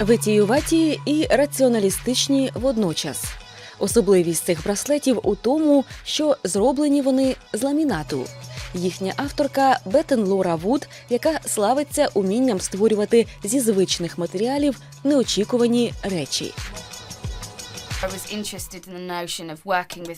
Витіюваті і раціоналістичні водночас. Особливість цих браслетів у тому, що зроблені вони з ламінату. Їхня авторка Бетен Лора Вуд, яка славиться умінням створювати зі звичних матеріалів неочікувані речі.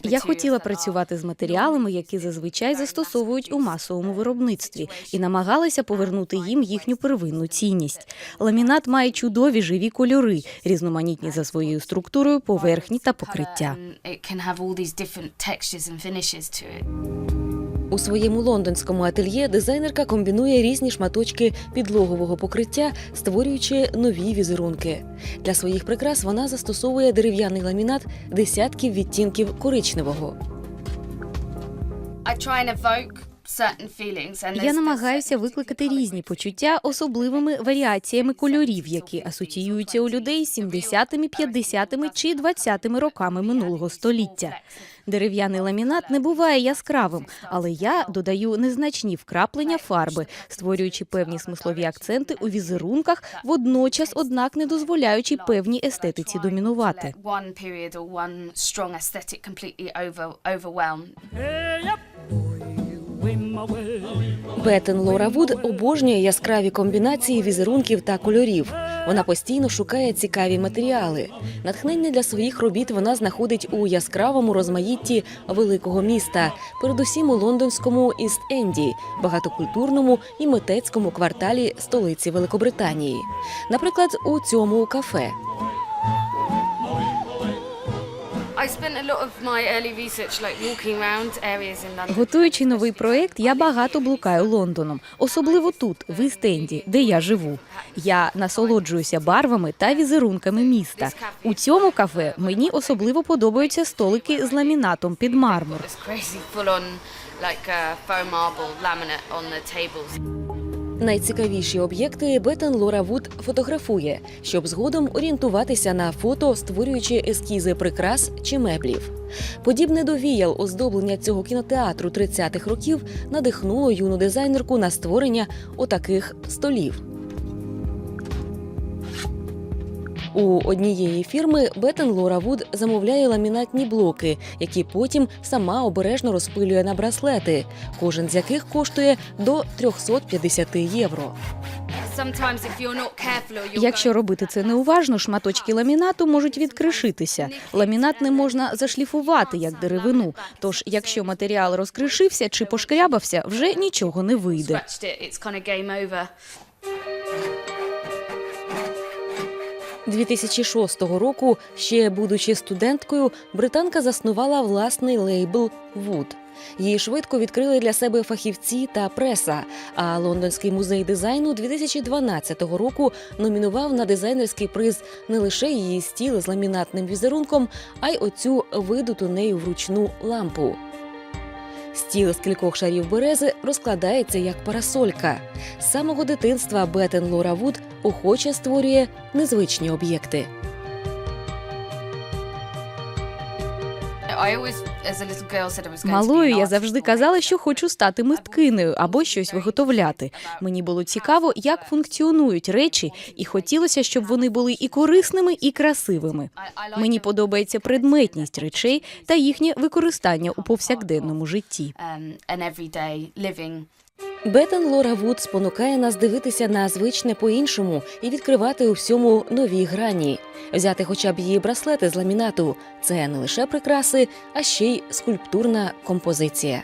Я хотіла працювати з матеріалами, які зазвичай застосовують у масовому виробництві, і намагалася повернути їм їхню первинну цінність. Ламінат має чудові живі кольори, різноманітні за своєю структурою, поверхні та покриття. У своєму лондонському ательє дизайнерка комбінує різні шматочки підлогового покриття, створюючи нові візерунки. Для своїх прикрас вона застосовує дерев'яний ламінат десятків відтінків коричневого. Я намагаюся викликати різні почуття особливими варіаціями кольорів, які асоціюються у людей з 70-ми, 50-ми чи 20-ми роками минулого століття. Дерев'яний ламінат не буває яскравим, але я додаю незначні вкраплення фарби, створюючи певні смислові акценти у візерунках, водночас, однак, не дозволяючи певній естетиці домінувати. Бетен Лора Вуд обожнює яскраві комбінації візерунків та кольорів. Вона постійно шукає цікаві матеріали. Натхнення для своїх робіт вона знаходить у яскравому розмаїтті великого міста, передусім у лондонському Іст-Енді, багатокультурному і митецькому кварталі столиці Великобританії. Наприклад, у цьому кафе. Готуючи новий проект, я багато блукаю Лондоном, особливо тут, в Істенді, де я живу. Я насолоджуюся барвами та візерунками міста. У цьому кафе мені особливо подобаються столики з ламінатом під мармур. Найцікавіші об'єкти Бетен Лора Вуд фотографує, щоб згодом орієнтуватися на фото, створюючи ескізи прикрас чи меблів. Подібне до віял оздоблення цього кінотеатру 30-х років надихнуло юну дизайнерку на створення отаких столів. У однієї фірми Бетен Лора Вуд замовляє ламінатні блоки, які потім сама обережно розпилює на браслети, кожен з яких коштує до 350 євро. Якщо робити це неуважно, шматочки ламінату можуть відкришитися. Ламінат не можна зашліфувати як деревину. Тож, якщо матеріал розкришився чи пошкрябався, вже нічого не вийде. 2006 року, ще будучи студенткою, британка заснувала власний лейбл Wood. Її швидко відкрили для себе фахівці та преса. А лондонський музей дизайну 2012 року номінував на дизайнерський приз не лише її стіл з ламінатним візерунком, а й оцю видуту нею вручну лампу. Стіл з кількох шарів берези розкладається як парасолька. З самого дитинства Бетен Лора Вуд охоче створює незвичні об'єкти. Малою я завжди казала, що хочу стати мисткинею або щось виготовляти. Мені було цікаво, як функціонують речі, і хотілося, щоб вони були і корисними, і красивими. Мені подобається предметність речей та їхнє використання у повсякденному житті. um. Бетен Лора Вуд спонукає нас дивитися на звичне по-іншому і відкривати у всьому нові грані. Взяти хоча б її браслети з ламінату це не лише прикраси, а ще й скульптурна композиція.